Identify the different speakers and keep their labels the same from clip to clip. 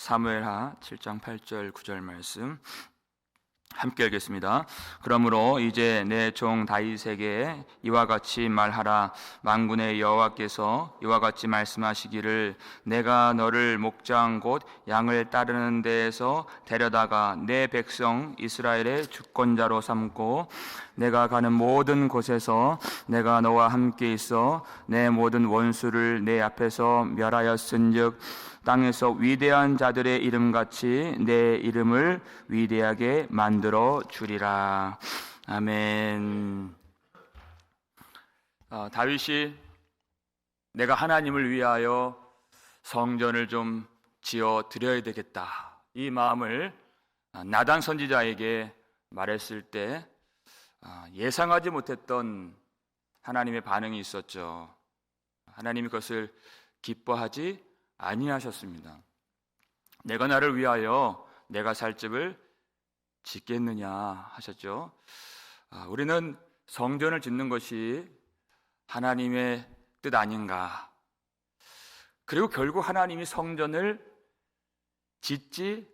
Speaker 1: 사무엘하 7장 8절 9절 말씀 함께 읽겠습니다. 그러므로 이제 내 종 다윗에게 이와 같이 말하라 만군의 여호와께서 이와 같이 말씀하시기를 내가 너를 목장 곧 양을 따르는 데에서 데려다가 내 백성 이스라엘의 주권자로 삼고 내가 가는 모든 곳에서 내가 너와 함께 있어 내 모든 원수를 내 앞에서 멸하였은즉 땅에서 위대한 자들의 이름같이 내 이름을 위대하게 만들어 주리라. 아멘. 아, 다윗이 내가 하나님을 위하여 성전을 좀 지어 드려야 되겠다. 이 마음을 나단 선지자에게 말했을 때 아, 예상하지 못했던 하나님의 반응이 있었죠. 하나님이 그것을 기뻐하지 아니하셨습니다. 내가 나를 위하여 내가 살 집을 짓겠느냐 하셨죠. 아, 우리는 성전을 짓는 것이 하나님의 뜻 아닌가. 그리고 결국 하나님이 성전을 짓지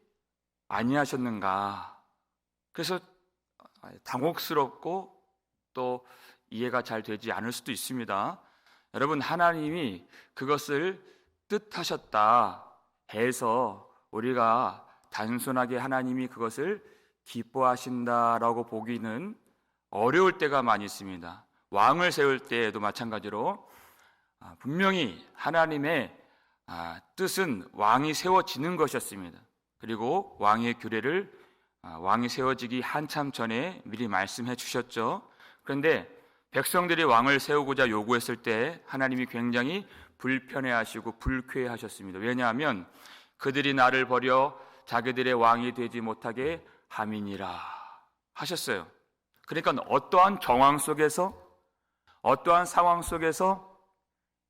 Speaker 1: 아니하셨는가. 그래서 당혹스럽고 또 이해가 잘 되지 않을 수도 있습니다. 여러분, 하나님이 그것을 뜻하셨다 해서 우리가 단순하게 하나님이 그것을 기뻐하신다라고 보기는 어려울 때가 많이 있습니다. 왕을 세울 때에도 마찬가지로 아, 분명히 하나님의 아, 뜻은 왕이 세워지는 것이었습니다. 그리고 왕의 규례를 아, 왕이 세워지기 한참 전에 미리 말씀해 주셨죠. 그런데 백성들이 왕을 세우고자 요구했을 때 하나님이 굉장히 불편해하시고 불쾌하셨습니다. 왜냐하면 그들이 나를 버려 자기들의 왕이 되지 못하게 함이니라 하셨어요. 그러니까 어떠한 정황 속에서 어떠한 상황 속에서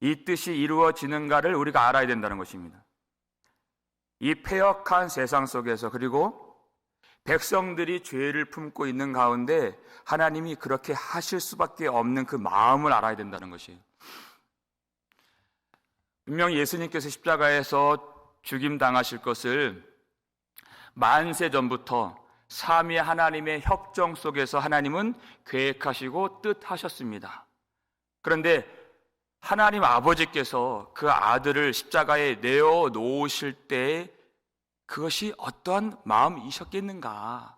Speaker 1: 이 뜻이 이루어지는가를 우리가 알아야 된다는 것입니다. 이 폐역한 세상 속에서 그리고 백성들이 죄를 품고 있는 가운데 하나님이 그렇게 하실 수밖에 없는 그 마음을 알아야 된다는 것이에요. 분명 예수님께서 십자가에서 죽임 당하실 것을 만세 전부터 삼위 하나님의 협정 속에서 하나님은 계획하시고 뜻하셨습니다. 그런데 하나님 아버지께서 그 아들을 십자가에 내어 놓으실 때 그것이 어떠한 마음이셨겠는가?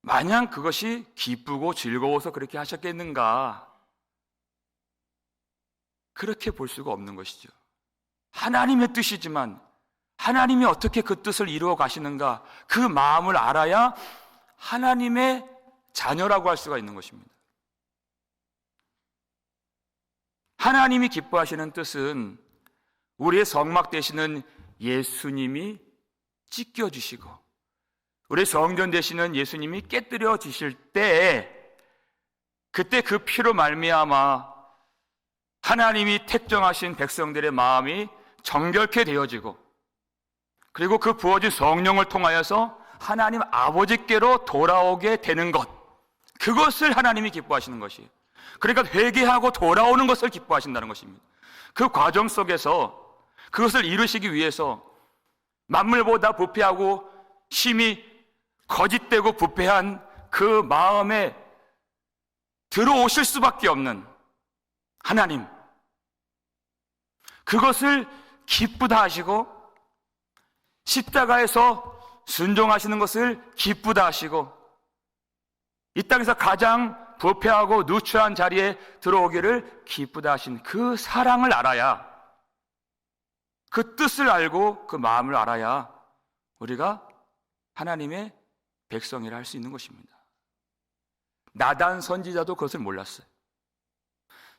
Speaker 1: 마냥 그것이 기쁘고 즐거워서 그렇게 하셨겠는가? 그렇게 볼 수가 없는 것이죠. 하나님의 뜻이지만 하나님이 어떻게 그 뜻을 이루어 가시는가 그 마음을 알아야 하나님의 자녀라고 할 수가 있는 것입니다. 하나님이 기뻐하시는 뜻은 우리의 성막 되시는 예수님이 찢겨지시고 우리 성전 되시는 예수님이 깨뜨려 지실 때 그때 그 피로 말미암아 하나님이 택정하신 백성들의 마음이 정결케 되어지고 그리고 그 부어진 성령을 통하여서 하나님 아버지께로 돌아오게 되는 것 그것을 하나님이 기뻐하시는 것이에요. 그러니까 회개하고 돌아오는 것을 기뻐하신다는 것입니다. 그 과정 속에서 그것을 이루시기 위해서 만물보다 부패하고 심히 거짓되고 부패한 그 마음에 들어오실 수밖에 없는 하나님. 그것을 기쁘다 하시고 십자가에서 순종하시는 것을 기쁘다 하시고 이 땅에서 가장 부패하고 누추한 자리에 들어오기를 기쁘다 하신 그 사랑을 알아야 그 뜻을 알고 그 마음을 알아야 우리가 하나님의 백성이라 할 수 있는 것입니다. 나단 선지자도 그것을 몰랐어요.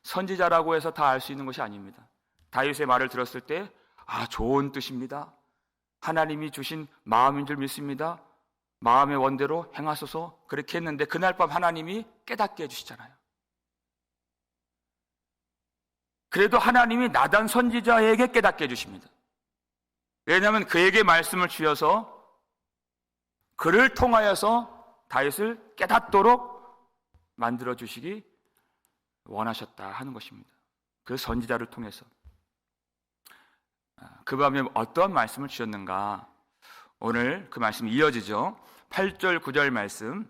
Speaker 1: 선지자라고 해서 다 알 수 있는 것이 아닙니다. 다윗의 말을 들었을 때, 아, 좋은 뜻입니다. 하나님이 주신 마음인 줄 믿습니다. 마음의 원대로 행하소서 그렇게 했는데 그날 밤 하나님이 깨닫게 해주시잖아요. 그래도 하나님이 나단 선지자에게 깨닫게 해주십니다. 왜냐하면 그에게 말씀을 주셔서 그를 통하여서 다윗을 깨닫도록 만들어 주시기 원하셨다 하는 것입니다. 그 선지자를 통해서. 아, 그 밤에 어떤 말씀을 주셨는가? 오늘 그 말씀 이어지죠. 8절, 9절 말씀.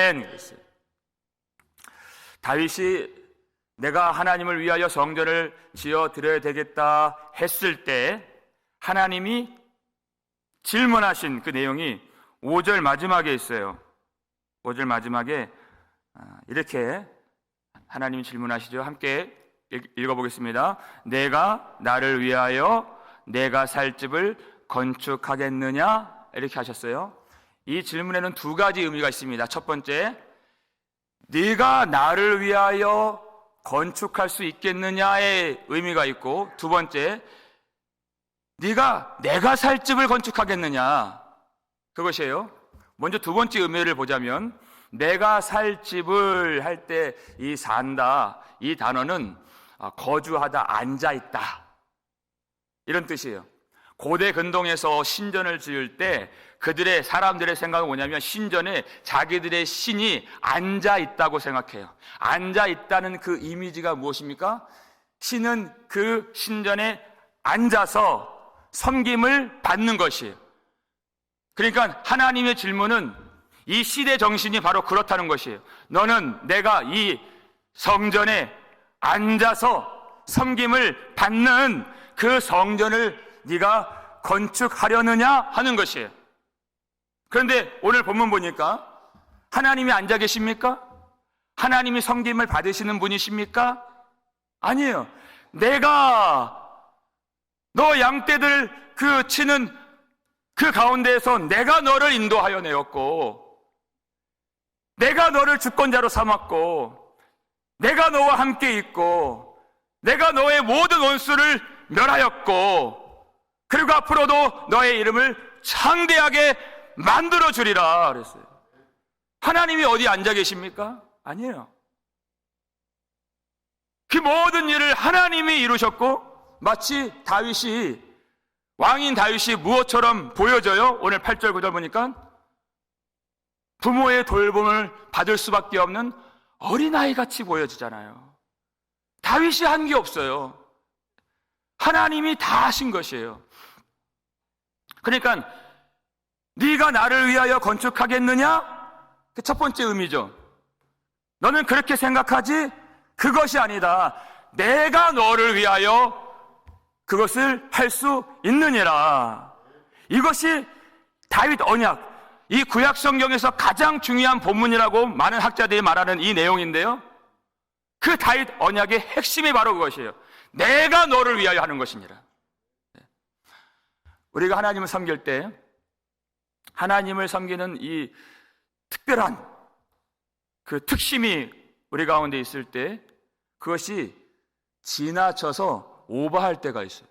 Speaker 1: 그랬어요. 다윗이 내가 하나님을 위하여 성전을 지어 드려야 되겠다 했을 때 하나님이 질문하신 그 내용이 5절 마지막에 있어요. 5절 마지막에 아, 이렇게 하나님이 질문하시죠. 함께 읽- 읽어보겠습니다. 내가 나를 위하여 내가 살 집을 건축하겠느냐? 이렇게 하셨어요. 이 질문에는 두 가지 의미가 있습니다. 첫 번째, 네가 나를 위하여 건축할 수 있겠느냐의 의미가 있고 두 번째, 네가 내가 살 집을 건축하겠느냐 그것이에요. 먼저 두 번째 의미를 보자면 내가 살 집을 할 때 이 산다 이 단어는 아, 거주하다 앉아 있다 이런 뜻이에요. 고대 근동에서 신전을 지을 때 그들의 사람들의 생각은 뭐냐면 신전에 자기들의 신이 앉아 있다고 생각해요. 앉아 있다는 그 이미지가 무엇입니까? 신은 그 신전에 앉아서 섬김을 받는 것이에요. 그러니까 하나님의 질문은 이 시대 정신이 바로 그렇다는 것이에요. 너는 내가 이 성전에 앉아서 섬김을 받는 그 성전을 네가 건축하려느냐 하는 것이에요. 그런데 오늘 본문 보니까 하나님이 앉아 계십니까? 하나님이 섬김을 받으시는 분이십니까? 아니에요. 내가 너 양떼들 그 치는 그 가운데에서 내가 너를 인도하여 내었고, 내가 너를 주권자로 삼았고, 내가 너와 함께 있고, 내가 너의 모든 원수를 멸하였고, 그리고 앞으로도 너의 이름을 창대하게 만들어 주리라 그랬어요. 하나님이 어디 앉아 계십니까? 아니에요. 그 모든 일을 하나님이 이루셨고 마치 다윗이 왕인 다윗이 무엇처럼 보여져요? 오늘 8절 9절 보니까 부모의 돌봄을 받을 수밖에 없는 어린아이 같이 보여지잖아요. 다윗이 한 게 없어요. 하나님이 다 하신 것이에요. 그러니까 네가 나를 위하여 건축하겠느냐? 그 첫 번째 의미죠. 너는 그렇게 생각하지? 그것이 아니다. 내가 너를 위하여 그것을 할 수 있느니라. 이것이 다윗 언약, 이 구약 성경에서 가장 중요한 본문이라고 많은 학자들이 말하는 이 내용인데요. 그 다윗 언약의 핵심이 바로 그것이에요. 내가 너를 위하여 하는 것입니다. 우리가 하나님을 섬길 때 하나님을 섬기는 이 특별한 그 특심이 우리 가운데 있을 때 그것이 지나쳐서 오버할 때가 있어요.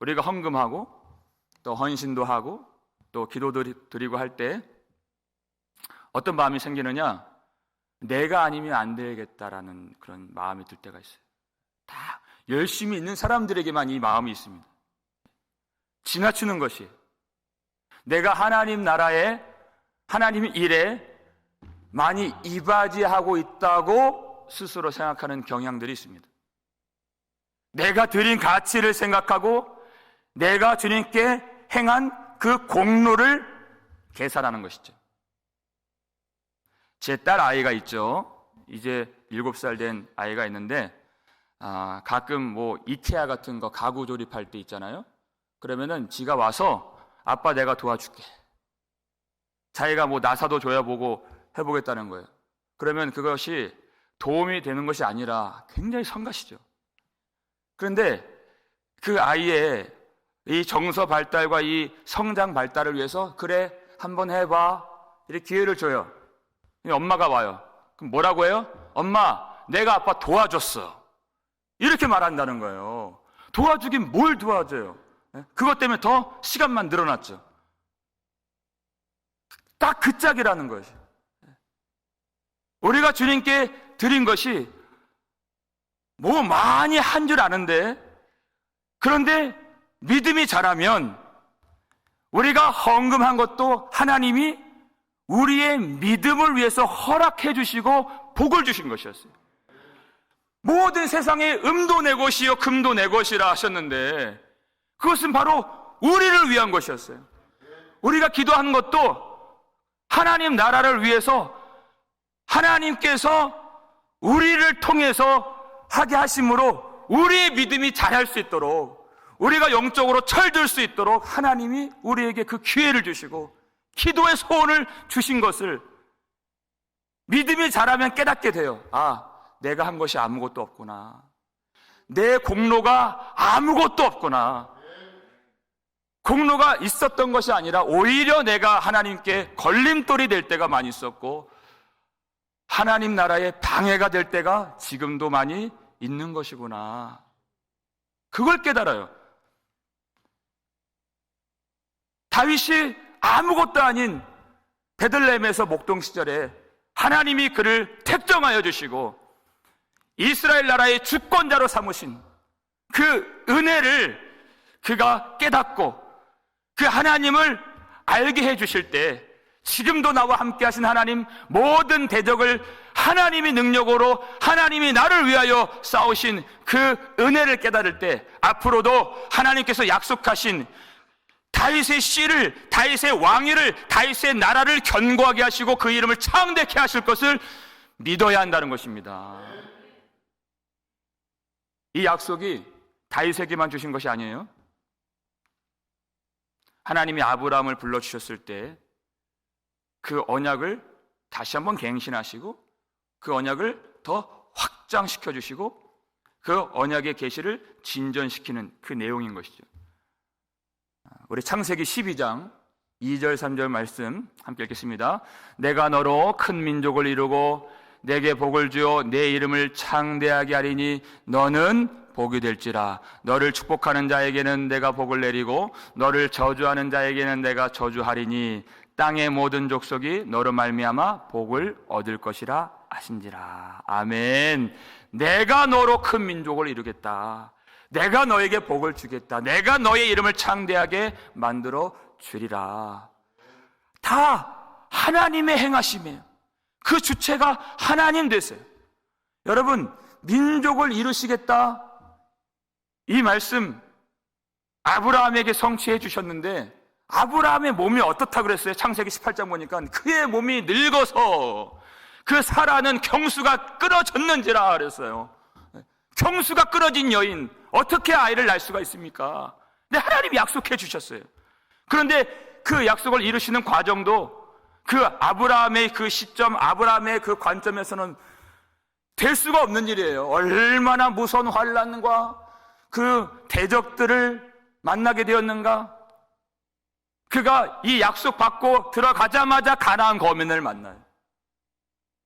Speaker 1: 우리가 헌금하고 또 헌신도 하고 또 기도 드리고 할 때 어떤 마음이 생기느냐? 내가 아니면 안 되겠다라는 그런 마음이 들 때가 있어요. 다 열심히 있는 사람들에게만 이 마음이 있습니다. 지나치는 것이 내가 하나님 나라에 하나님 일에 많이 이바지하고 있다고 스스로 생각하는 경향들이 있습니다. 내가 드린 가치를 생각하고 내가 주님께 행한 그 공로를 계산하는 것이죠. 제 딸 아이가 있죠. 이제 7살 된 아이가 있는데 아, 가끔 뭐 이케아 같은 거 가구 조립할 때 있잖아요. 그러면은 지가 와서 아빠 내가 도와줄게. 자기가 뭐 나사도 줘야 보고 해보겠다는 거예요. 그러면 그것이 도움이 되는 것이 아니라 굉장히 성가시죠. 그런데 그 아이의 이 정서 발달과 이 성장 발달을 위해서 그래 한번 해봐 이렇게 기회를 줘요. 엄마가 와요. 그럼 뭐라고 해요? 엄마 내가 아빠 도와줬어. 이렇게 말한다는 거예요. 도와주긴 뭘 도와줘요? 예? 그것 때문에 더 시간만 늘어났죠. 딱 그 짝이라는 것이. 우리가 주님께 드린 것이 뭐 많이 한 줄 아는데 그런데 믿음이 자라면 우리가 헌금한 것도 하나님이 우리의 믿음을 위해서 허락해 주시고 복을 주신 것이었어요. 모든 세상에 음도 내 것이요 금도 내 것이라 하셨는데 그것은 바로 우리를 위한 것이었어요. 우리가 기도하는 것도 하나님 나라를 위해서 하나님께서 우리를 통해서 하게 하심으로 우리의 믿음이 자랄 수 있도록 우리가 영적으로 철들 수 있도록 하나님이 우리에게 그 기회를 주시고 기도의 소원을 주신 것을 믿음이 자라면 깨닫게 돼요. 아, 내가 한 것이 아무것도 없구나. 내 공로가 아무것도 없구나. 공로가 있었던 것이 아니라 오히려 내가 하나님께 걸림돌이 될 때가 많이 있었고 하나님 나라의 방해가 될 때가 지금도 많이 있는 것이구나. 그걸 깨달아요. 다윗이 아무것도 아닌 베들레헴에서 목동 시절에 하나님이 그를 택정하여 주시고 이스라엘 나라의 주권자로 삼으신 그 은혜를 그가 깨닫고 그 하나님을 알게 해 주실 때 지금도 나와 함께 하신 하나님 모든 대적을 하나님이 능력으로 하나님이 나를 위하여 싸우신 그 은혜를 깨달을 때 앞으로도 하나님께서 약속하신 다윗의 씨를 다윗의 왕위를 다윗의 나라를 견고하게 하시고 그 이름을 창대케 하실 것을 믿어야 한다는 것입니다. 이 약속이 다윗에게만 주신 것이 아니에요. 하나님이 아브라함을 불러 주셨을 때 그 언약을 다시 한번 갱신하시고 그 언약을 더 확장시켜 주시고 그 언약의 계시를 진전시키는 그 내용인 것이죠. 우리 창세기 12장 2절 3절 말씀 함께 읽겠습니다. 내가 너로 큰 민족을 이루고 내게 복을 주어 내 이름을 창대하게 하리니 너는 복이 될지라. 너를 축복하는 자에게는 내가 복을 내리고 너를 저주하는 자에게는 내가 저주하리니 땅의 모든 족속이 너로 말미암아 복을 얻을 것이라 하신지라. 아멘. 내가 너로 큰 민족을 이루겠다. 내가 너에게 복을 주겠다. 내가 너의 이름을 창대하게 만들어 주리라. 다 하나님의 행하심이에요. 그 주체가 하나님 되세요. 여러분 민족을 이루시겠다 이 말씀 아브라함에게 성취해 주셨는데 아브라함의 몸이 어떻다 그랬어요? 창세기 18장 보니까 그의 몸이 늙어서 그 사라는 경수가 끊어졌는지라 그랬어요. 경수가 끊어진 여인 어떻게 아이를 낳을 수가 있습니까? 근데 하나님이 약속해 주셨어요. 그런데 그 약속을 이루시는 과정도 그 아브라함의 그 시점, 아브라함의 그 관점에서는 될 수가 없는 일이에요. 얼마나 무서운 환란과 그 대적들을 만나게 되었는가? 그가 이 약속 받고 들어가자마자 가나안 거민을 만나요.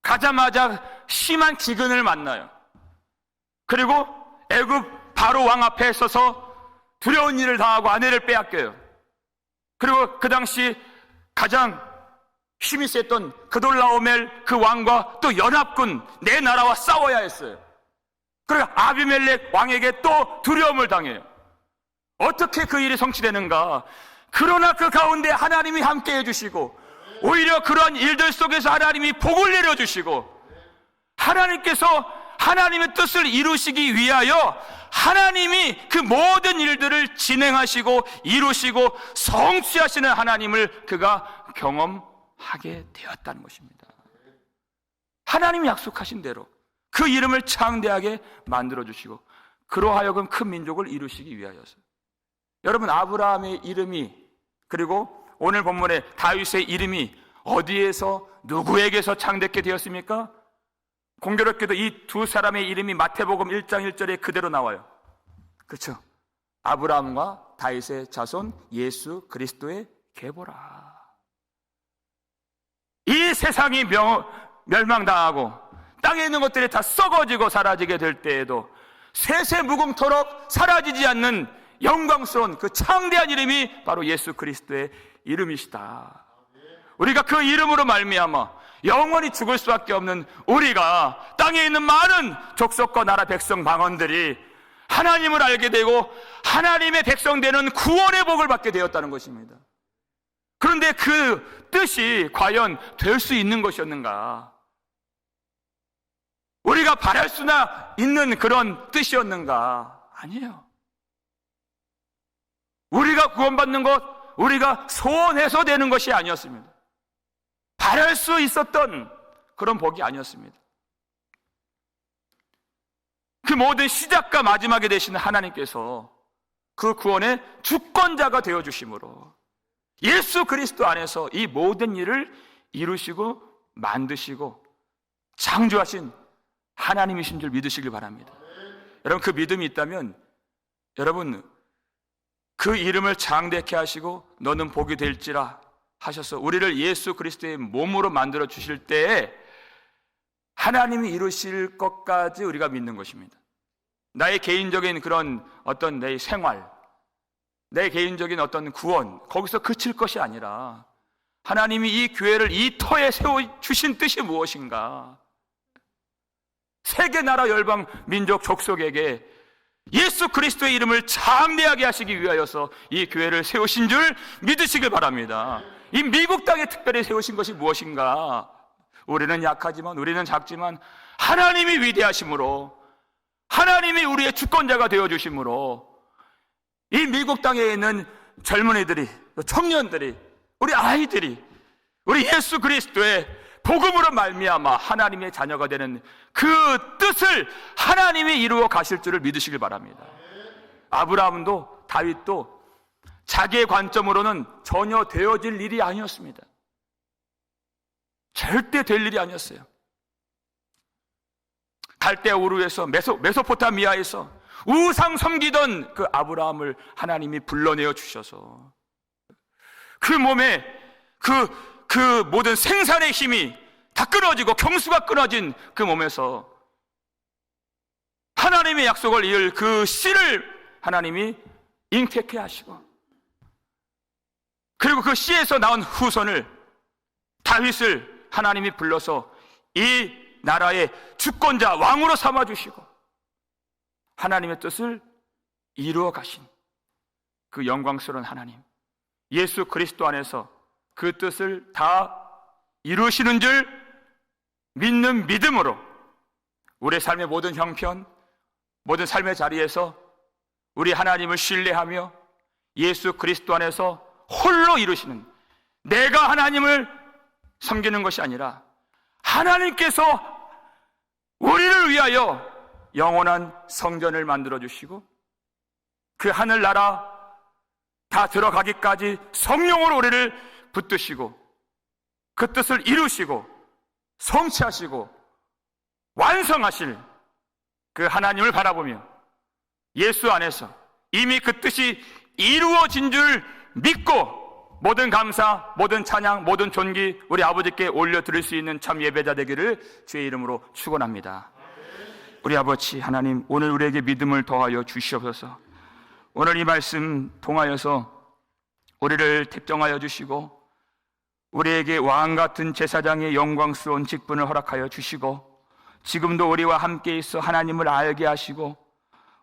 Speaker 1: 가자마자 심한 기근을 만나요. 그리고 애굽 바로 왕 앞에 서서 두려운 일을 당하고 아내를 빼앗겨요. 그리고 그 당시 가장 힘이 셌던 그돌라오멜 그 왕과 또 연합군 내 나라와 싸워야 했어요. 그리고 아비멜렉 왕에게 또 두려움을 당해요. 어떻게 그 일이 성취되는가? 그러나 그 가운데 하나님이 함께 해주시고 오히려 그러한 일들 속에서 하나님이 복을 내려주시고 하나님께서 하나님의 뜻을 이루시기 위하여 하나님이 그 모든 일들을 진행하시고 이루시고 성취하시는 하나님을 그가 경험하게 되었다는 것입니다. 하나님이 약속하신 대로 그 이름을 창대하게 만들어 주시고 그로하여금 큰 민족을 이루시기 위하여서 여러분 아브라함의 이름이 그리고 오늘 본문에 다윗의 이름이 어디에서 누구에게서 창됐게 되었습니까? 공교롭게도 이 두 사람의 이름이 마태복음 1장 1절에 그대로 나와요. 그렇죠? 아브라함과 다윗의 자손 예수 그리스도의 계보라. 이 세상이 명, 멸망당하고 땅에 있는 것들이 다 썩어지고 사라지게 될 때에도 세세 무궁토록 사라지지 않는 영광스러운 그 창대한 이름이 바로 예수 그리스도의 이름이시다. 우리가 그 이름으로 말미암아 영원히 죽을 수밖에 없는 우리가 땅에 있는 많은 족속과 나라 백성 방언들이 하나님을 알게 되고 하나님의 백성 되는 구원의 복을 받게 되었다는 것입니다. 그런데 그 뜻이 과연 될 수 있는 것이었는가? 우리가 바랄 수나 있는 그런 뜻이었는가? 아니에요. 우리가 구원받는 것, 우리가 소원해서 되는 것이 아니었습니다. 바랄 수 있었던 그런 복이 아니었습니다. 그 모든 시작과 마지막에 되시는 하나님께서 그 구원의 주권자가 되어 주심으로 예수 그리스도 안에서 이 모든 일을 이루시고 만드시고 창조하신 하나님이신 줄 믿으시길 바랍니다. 여러분 그 믿음이 있다면 여러분 그 이름을 장대케 하시고 너는 복이 될지라 하셔서 우리를 예수 그리스도의 몸으로 만들어 주실 때에 하나님이 이루실 것까지 우리가 믿는 것입니다. 나의 개인적인 그런 어떤 내 생활, 내 개인적인 어떤 구원, 거기서 그칠 것이 아니라 하나님이 이 교회를 이 터에 세워 주신 뜻이 무엇인가? 세계 나라 열방 민족 족속에게 예수 그리스도의 이름을 장대하게 하시기 위하여서 이 교회를 세우신 줄 믿으시길 바랍니다. 이 미국 땅에 특별히 세우신 것이 무엇인가? 우리는 약하지만 우리는 작지만 하나님이 위대하심으로 하나님이 우리의 주권자가 되어 주심으로 이 미국 땅에 있는 젊은이들이 청년들이 우리 아이들이 우리 예수 그리스도의 복음으로 말미암아 하나님의 자녀가 되는 그 뜻을 하나님이 이루어 가실 줄을 믿으시길 바랍니다. 아브라함도 다윗도 자기의 관점으로는 전혀 되어질 일이 아니었습니다. 절대 될 일이 아니었어요. 갈대 우르에서 메소, 메소포타미아에서 우상 섬기던 그 아브라함을 하나님이 불러내어 주셔서 그 몸에 그, 그 모든 생산의 힘이 다 끊어지고 경수가 끊어진 그 몸에서 하나님의 약속을 이을 그 씨를 하나님이 잉태케 하시고 그리고 그 씨에서 나온 후손을 다윗을 하나님이 불러서 이 나라의 주권자 왕으로 삼아 주시고 하나님의 뜻을 이루어 가신 그 영광스러운 하나님 예수 그리스도 안에서 그 뜻을 다 이루시는 줄 믿는 믿음으로 우리 삶의 모든 형편, 모든 삶의 자리에서 우리 하나님을 신뢰하며 예수 그리스도 안에서 홀로 이루시는 내가 하나님을 섬기는 것이 아니라 하나님께서 우리를 위하여 영원한 성전을 만들어 주시고 그 하늘나라 다 들어가기까지 성령으로 우리를 붙드시고 그 뜻을 이루시고 성취하시고 완성하실 그 하나님을 바라보며 예수 안에서 이미 그 뜻이 이루어진 줄 믿고 모든 감사, 모든 찬양, 모든 존귀 우리 아버지께 올려 드릴 수 있는 참 예배자 되기를 주의 이름으로 축원합니다. 우리 아버지 하나님 오늘 우리에게 믿음을 더하여 주시옵소서. 오늘 이 말씀 통하여서 우리를 특정하여 주시고 우리에게 왕 같은 제사장의 영광스러운 직분을 허락하여 주시고 지금도 우리와 함께 있어 하나님을 알게 하시고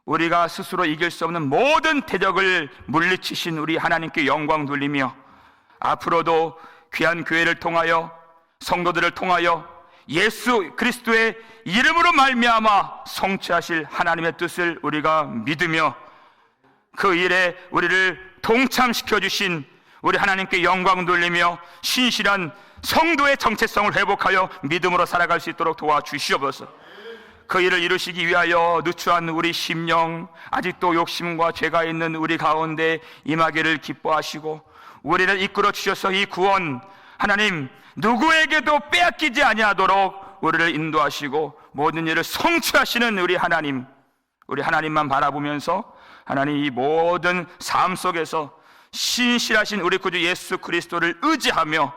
Speaker 1: 우리가 스스로 이길 수 없는 모든 대적을 물리치신 우리 하나님께 영광 돌리며 앞으로도 귀한 교회를 통하여 성도들을 통하여 예수 그리스도의 이름으로 말미암아 성취하실 하나님의 뜻을 우리가 믿으며 그 일에 우리를 동참시켜 주신 우리 하나님께 영광 돌리며 신실한 성도의 정체성을 회복하여 믿음으로 살아갈 수 있도록 도와주시옵소서. 그 일을 이루시기 위하여 누추한 우리 심령, 아직도 욕심과 죄가 있는 우리 가운데 임하기를 기뻐하시고 우리를 이끌어 주셔서 이 구원 하나님 누구에게도 빼앗기지 아니하도록 우리를 인도하시고 모든 일을 성취하시는 우리 하나님, 우리 하나님만 바라보면서 하나님 이 모든 삶 속에서 신실하신 우리 구주 예수 그리스도를 의지하며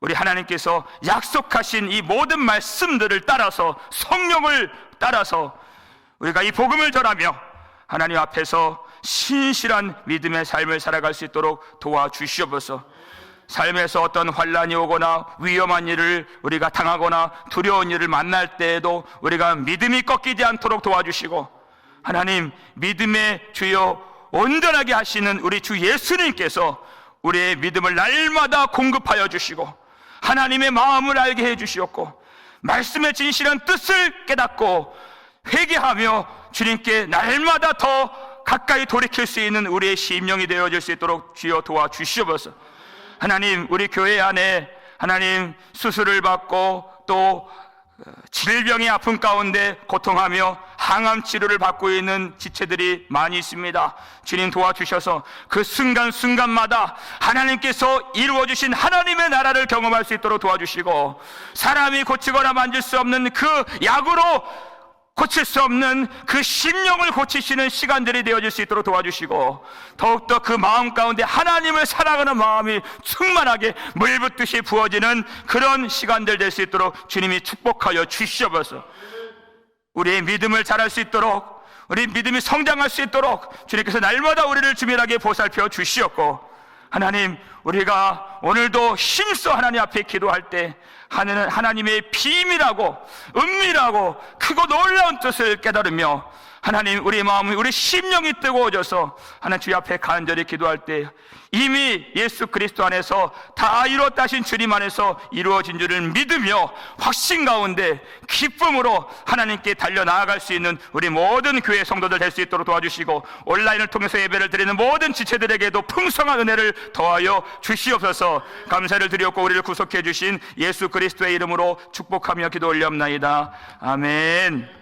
Speaker 1: 우리 하나님께서 약속하신 이 모든 말씀들을 따라서 성령을 따라서 우리가 이 복음을 전하며 하나님 앞에서 신실한 믿음의 삶을 살아갈 수 있도록 도와주시옵소서. 삶에서 어떤 환란이 오거나 위험한 일을 우리가 당하거나 두려운 일을 만날 때에도 우리가 믿음이 꺾이지 않도록 도와주시고 하나님 믿음의 주여 온전하게 하시는 우리 주 예수님께서 우리의 믿음을 날마다 공급하여 주시고 하나님의 마음을 알게 해 주시옵고 말씀의 진실한 뜻을 깨닫고 회개하며 주님께 날마다 더 가까이 돌이킬 수 있는 우리의 심령이 되어질 수 있도록 주여 도와주시옵소서. 하나님 우리 교회 안에 하나님 수술을 받고 또 어, 질병의 아픔 가운데 고통하며 항암 치료를 받고 있는 지체들이 많이 있습니다. 주님 도와주셔서 그 순간순간마다 하나님께서 이루어주신 하나님의 나라를 경험할 수 있도록 도와주시고 사람이 고치거나 만질 수 없는 그 약으로 고칠 수 없는 그 심령을 고치시는 시간들이 되어질 수 있도록 도와주시고 더욱더 그 마음 가운데 하나님을 사랑하는 마음이 충만하게 물붓듯이 부어지는 그런 시간들 될 수 있도록 주님이 축복하여 주시옵소서. 우리의 믿음을 자랄 수 있도록 우리 믿음이 성장할 수 있도록 주님께서 날마다 우리를 주밀하게 보살펴 주시옵고 하나님 우리가 오늘도 힘써 하나님 앞에 기도할 때 하나는 하나님의 비밀하고 은밀하고 크고 놀라운 뜻을 깨달으며 하나님 우리 마음이 우리 심령이 뜨거워져서 하나님 주님 앞에 간절히 기도할 때 이미 예수 그리스도 안에서 다 이루었다 하신 주님 안에서 이루어진 줄을 믿으며 확신 가운데 기쁨으로 하나님께 달려 나아갈 수 있는 우리 모든 교회 성도들 될 수 있도록 도와주시고 온라인을 통해서 예배를 드리는 모든 지체들에게도 풍성한 은혜를 더하여 주시옵소서. 감사를 드렸고 우리를 구속해 주신 예수 그리스도의 이름으로 축복하며 기도 올렵나이다. 아멘